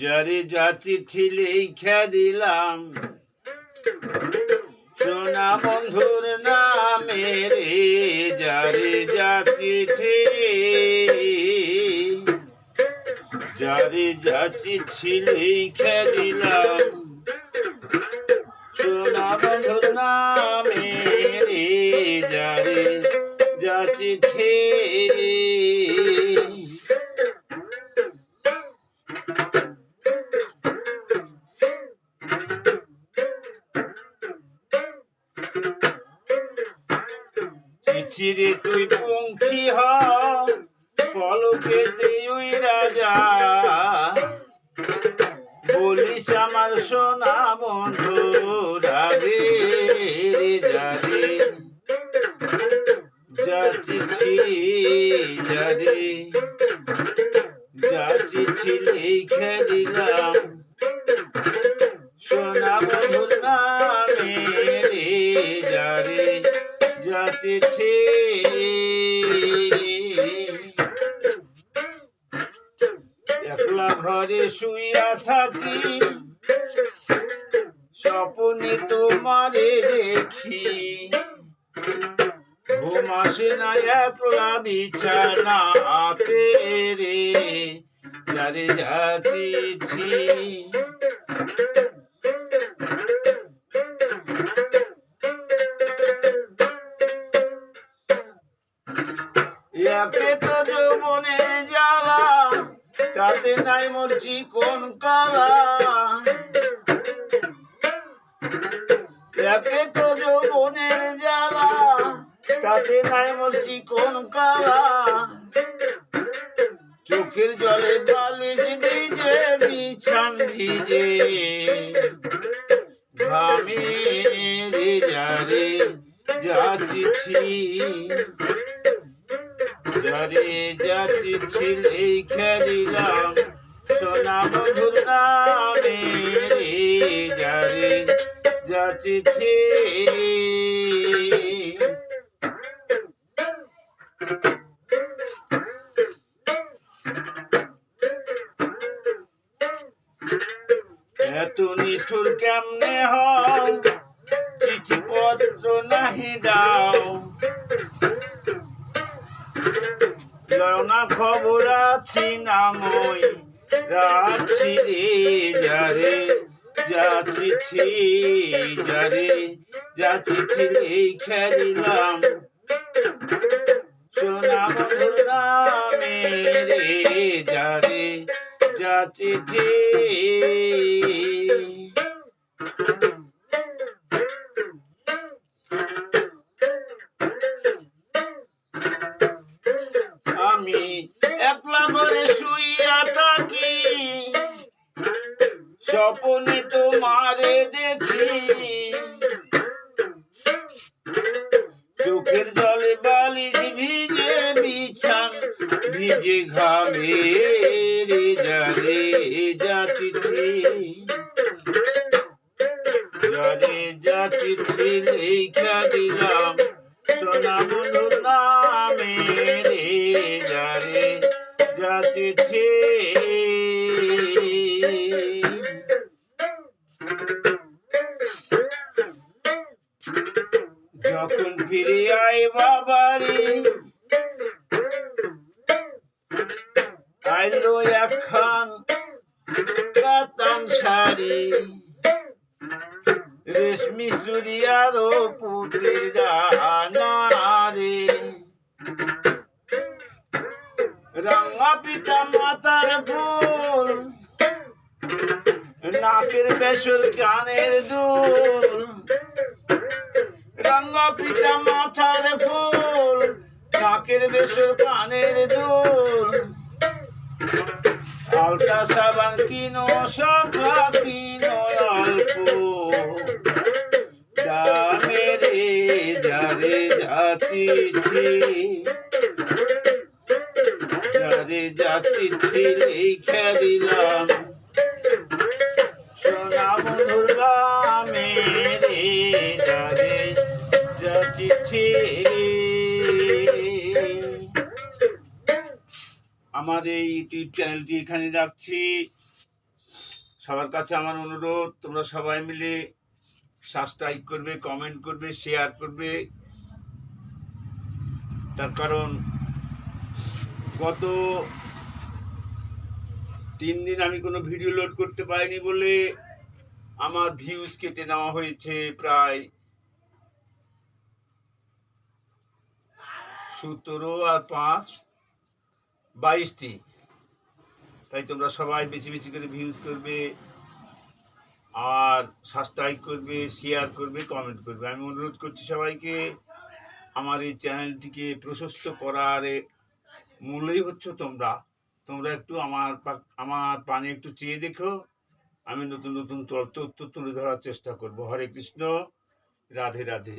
যারে যা চিঠি লিখে দিলাম। সোনা বন্ধুর নামে রে যারে যা চিঠি। যারে যা চিঠি লিখে দিলাম। সোনা বন্ধুর নামে রে যা চিঠি চিঠিরে তুই পঙ্খী হ পলকে তুই রাজা। বলিস আমার সোনা বন্ধু রাধে রে যারে যা চিঠি যারে যা চিঠি লিখে দিলাম সোনা বন্ধুর নামে রে যারে যা চিঠি একলা ঘরে শুইয়া থাকি স্বপ্নে তোমারে দেখি ঘুম আসে না একলা বিছানাতে রে যারে যা একে তো যৌবনের জ্বালা, তাতে নাই মরছি কোন কালা। একে তো যৌবনের জ্বালা তাতে নাই মরছি কোন কালা। চোখের জলে বালিশ ভিজে, বিছান ভিজে। ঘামে রে যারে যা চিঠি যারে যা চিঠি লিখে দিলাম, সোনা মধুর নামে যারে যা এত নিঠুর কেমনে হও? চিঠি পত্র নাহি দাও। লওনা খবর আছি নামই রাছি রে যারে, যা চিঠি, যারে, যা চিঠি লিখে দিলাম। সোনা মধুর নামে রে যারে, যা চিঠি আমি একলা করে শুইয়া থাকি। স্বপনে তোমারে দেখি। চোখের জলে বালিশ ভিজে বিছান, ভিজে ঘামে রে যা চিঠি। লেখা দিলাম। সোনা বন্ধুর নামে রে যারে যা যখন ফিরে আই বাবারি, আইলো একখান কাতান শাড়ি। রেশমি সুরিয়ারও পুত্রের জানা রে রাঙা পিতা মাতার ফুল নাকের বেসর কানের দুল রাঙ্গা পিতা মাথার ফুল নাকের বেসর কানের দুল আলতা সাবান কিনো শাখা কিনো অল্প যাচ্ছি যারে যাচ্ছি লিখে দিলাম, সোনা বন্ধুর নামে রে, যারে যা চিঠি আমার এই ইউটিউব চ্যানেলটি এখানে রাখছি। সবার কাছে আমার অনুরোধ, তোমরা সবাই মিলে সাবস্ক্রাইব করবে, কমেন্ট করবে, শেয়ার করবে। তার কারণ গত তিন দিন আমি কোনো ভিডিও লোড করতে পারিনি বলে আমার ভিউজ কেটে নেওয়া হয়েছে প্রায় সতেরো আর পাঁচ, বাইশটি। তাই তোমরা সবাই বেশি বেশি করে ভিউজ করবে আর সাবস্ক্রাইব করবে শেয়ার করবে কমেন্ট করবে। আমি অনুরোধ করছি সবাইকে আমার এই চ্যানেলটিকে প্রশস্ত করার মূলই হচ্ছে তোমরা। তোমরা একটু আমার আমার পানি একটু চেয়ে দেখো। আমি নতুন নতুন তথ্য তুলে ধরার চেষ্টা করব। হরে কৃষ্ণ, রাধে রাধে।